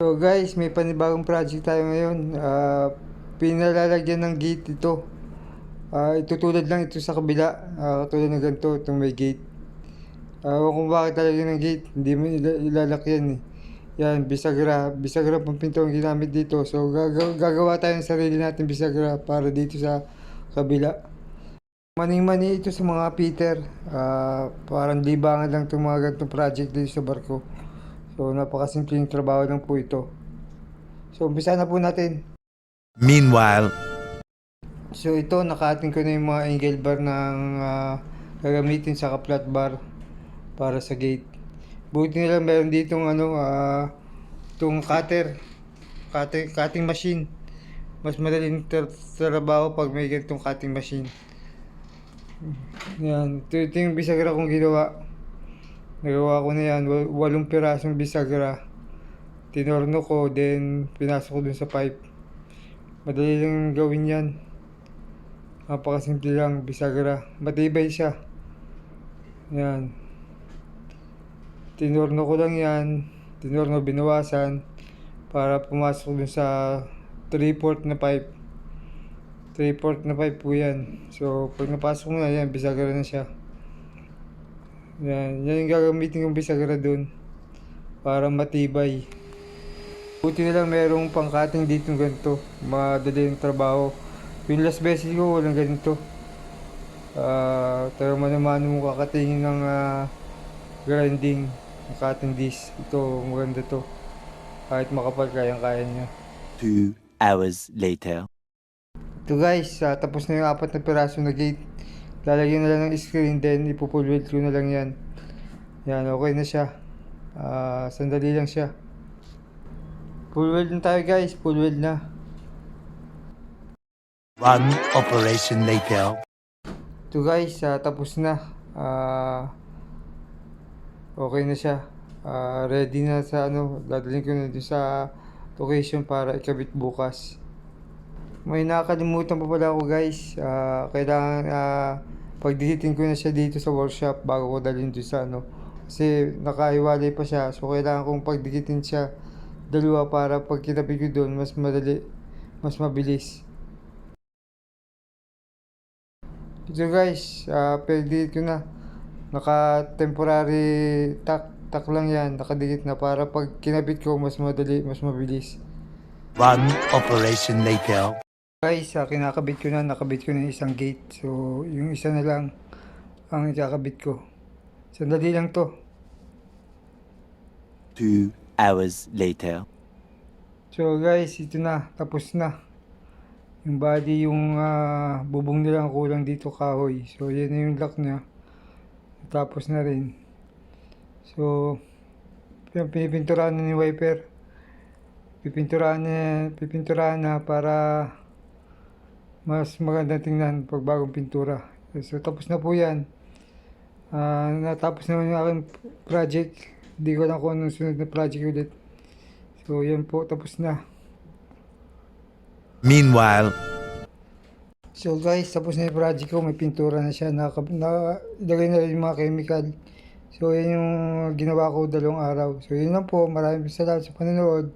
So guys, may panibagong project tayo ngayon. Uh, pinalalagyan ng gate ito. Ah, uh, itutulad lang ito sa kabila. Uh, katulad ng ganito, itong may gate. Uh, kung bakit talaga ng gate, hindi mo ilalakyan eh. Yan, bisagra. Bisagra pang pinto ang ginamit dito. So gag gagawa tayo ng sarili natin bisagra para dito sa kabila. Maning-mani ito sa mga Peter. Ah, parang libangan lang itong mga ganitong project dito sa barko. So, napakasimpleng trabaho lang po ito. So, umpisa na po natin. Meanwhile, So, ito, nakating ko na yung mga angle bar ng ah, gagamitin sa flat bar para sa gate. Buti na lang meron ditong ano, ah, itong cutter. Cutting, cutting machine. Mas madaling tra- trabaho pag may ganitong cutting machine. Yan. Ito, yung bisagra kong ginawa. Nagawa ko na yan. Wal- Walong pirasong bisagra. Tinorno ko, then pinasok ko dun sa pipe. Madali lang gawin yan. Napakasimple lang, bisagra. Matibay siya. Yan. Tinorno ko lang yan. Tinorno binawasan para pumasok dun sa 3-port na pipe. 3-port na pipe po yan. So, pag napasok na yan, bisagra na siya. Yan, yan yung gagamitin kong bisagra dun. Para matibay. Buti na lang merong pangkating dito ganito. Madali yung trabaho. Yung last beses ko, walang ganito. Ah, pero manaman mo kakatingin ng ah, grinding, ng cutting disc. Ito, maganda to. Kahit makapal, kayang-kaya niya. two hours later. Ito guys, ah, tapos na yung apat na piraso na gate. Lalagyan na lang ng screen, then ipupul weld ko na lang yan. Yan, okay na siya. Ah, sandali lang siya. Full weld na tayo guys, full weld na. One operation later. Ito guys, ah, tapos na. Ah, okay na siya. Ah, ready na sa ano, dadalhin ko na doon sa location para ikabit bukas. May nakakalimutan pa pala ako guys. Ah, kailangan uh, pagdikitin ko na siya dito sa workshop bago ko dalhin doon sa ano. Kasi nakahiwalay pa siya. So kailangan kong pagdikitin siya dalawa para pag kinabit ko doon mas madali, mas mabilis. Ito guys, uh, pwede ko na. Naka temporary tak tak lang yan, nakadikit na para pag kinabit ko mas madali, mas mabilis. One operation later. Guys, uh, kinakabit ko na, nakabit ko na isang gate. So, yung isa na lang ang ikakabit ko. Sandali lang to. Two hours later. So guys, ito na, tapos na. Yung body, yung ah, bubong nila ang kulang dito kahoy. So yan na yung lock niya. Tapos na rin. So, yung pinipinturahan na ni wiper. Pipinturahan na, pipinturahan na para mas maganda tingnan pag bagong pintura. So tapos na po yan. Ah, natapos na yung aking project. Hindi ko lang kung anong sunod na project ulit. So yan po, tapos na. Meanwhile, So guys, tapos na yung project ko, may pintura na siya, naka, na, na rin yung mga chemical. So yan yung ginawa ko dalawang araw. So yun lang po, maraming salamat sa panonood.